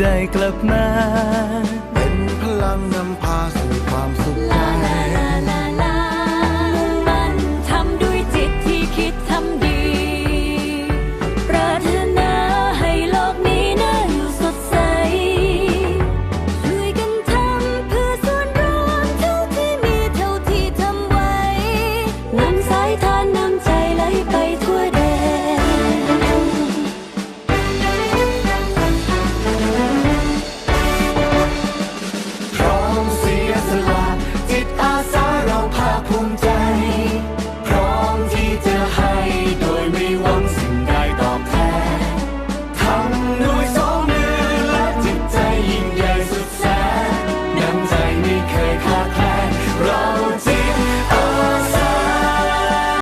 ได้กลับมา เป็นพลังนำพา